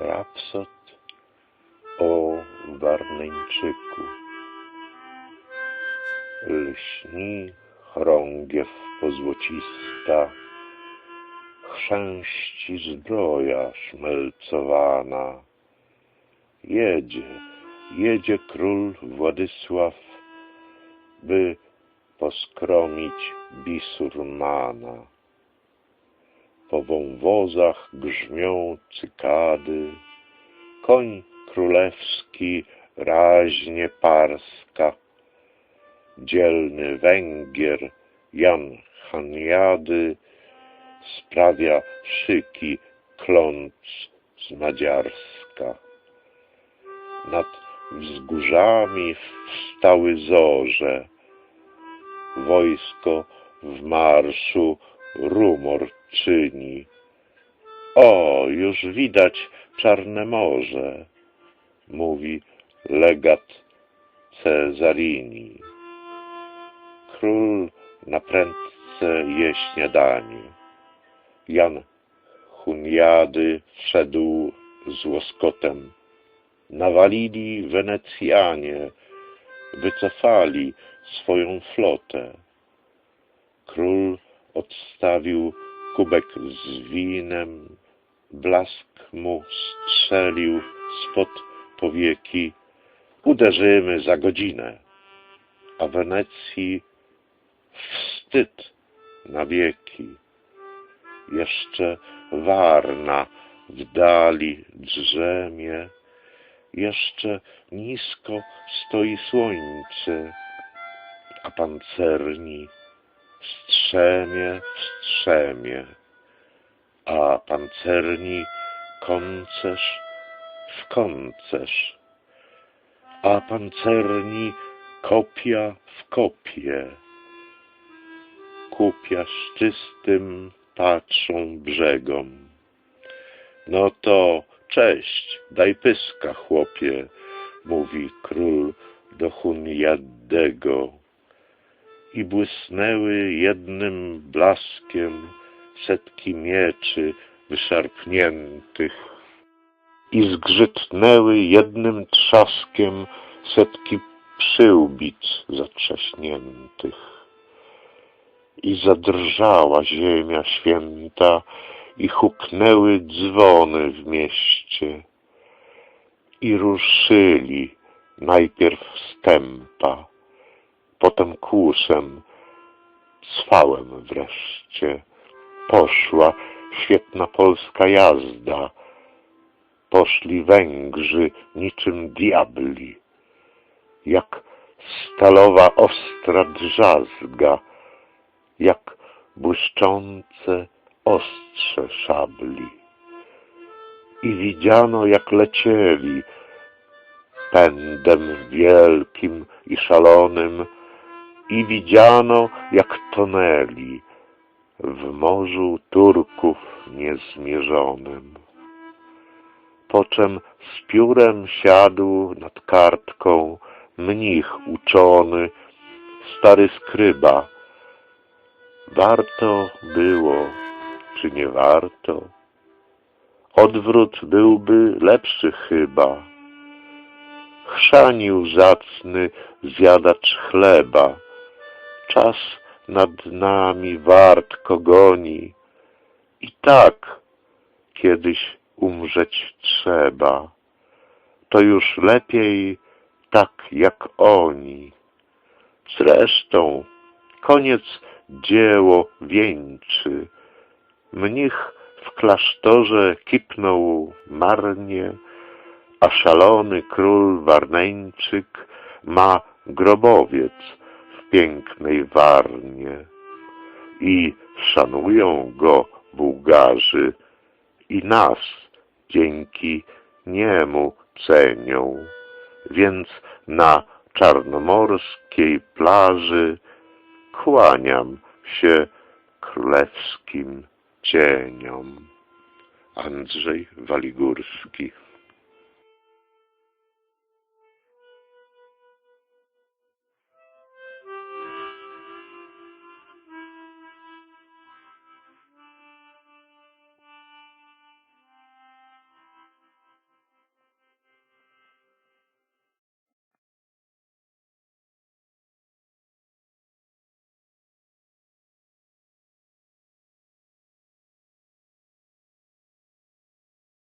Rapsod o Warneńczyku. Lśni chorągiew pozłocista, chrzęści zbroja szmelcowana. Jedzie, jedzie król Władysław, by poskromić bisurmana. Po wąwozach grzmią cykady, koń królewski raźnie parska. Dzielny Węgier Jan Haniady sprawia szyki kląc z Madziarska. Nad wzgórzami wstały zorze, wojsko w marszu rumor czyni. O, już widać czarne morze, mówi legat Cesarini. Król na prędce je śniadanie. Jan Huniady wszedł z łoskotem. Nawalili Wenecjanie, wycofali swoją flotę. Król odstawił kubek z winem, blask mu strzelił spod powieki. Uderzymy za godzinę, a Wenecji wstyd na wieki. Jeszcze Warna w dali drzemie, jeszcze nisko stoi słońce, a pancerni w strzemie, w strzemie, a pancerni koncerz w koncerz, a pancerni kopia w kopie. Kupia z czystym patrzą brzegom. No to cześć, daj pyska, chłopie, mówi król do Huniadego. I błysnęły jednym blaskiem setki mieczy wyszarpniętych. I zgrzytnęły jednym trzaskiem setki przyłbic zatrzaśniętych. I zadrżała ziemia święta, i huknęły dzwony w mieście. I ruszyli najpierw stępa, potem kłusem, cwałem wreszcie. Poszła świetna polska jazda, poszli Węgrzy niczym diabli, jak stalowa ostra drzazga, jak błyszczące ostrze szabli. I widziano, jak lecieli pędem wielkim i szalonym, i widziano, jak tonęli w morzu Turków niezmierzonym. Poczem z piórem siadł nad kartką mnich uczony, stary skryba. Warto było, czy nie warto? Odwrót byłby lepszy chyba. Chrzanił zacny zjadacz chleba. Czas nad nami wartko goni. I tak kiedyś umrzeć trzeba. To już lepiej tak jak oni. Zresztą koniec dzieło wieńczy. Mnich w klasztorze kipnął marnie, a szalony król Warneńczyk ma grobowiec pięknej Warnie. I szanują go Bułgarzy i nas dzięki niemu cenią. Więc na czarnomorskiej plaży kłaniam się królewskim cieniom. Andrzej Waligórski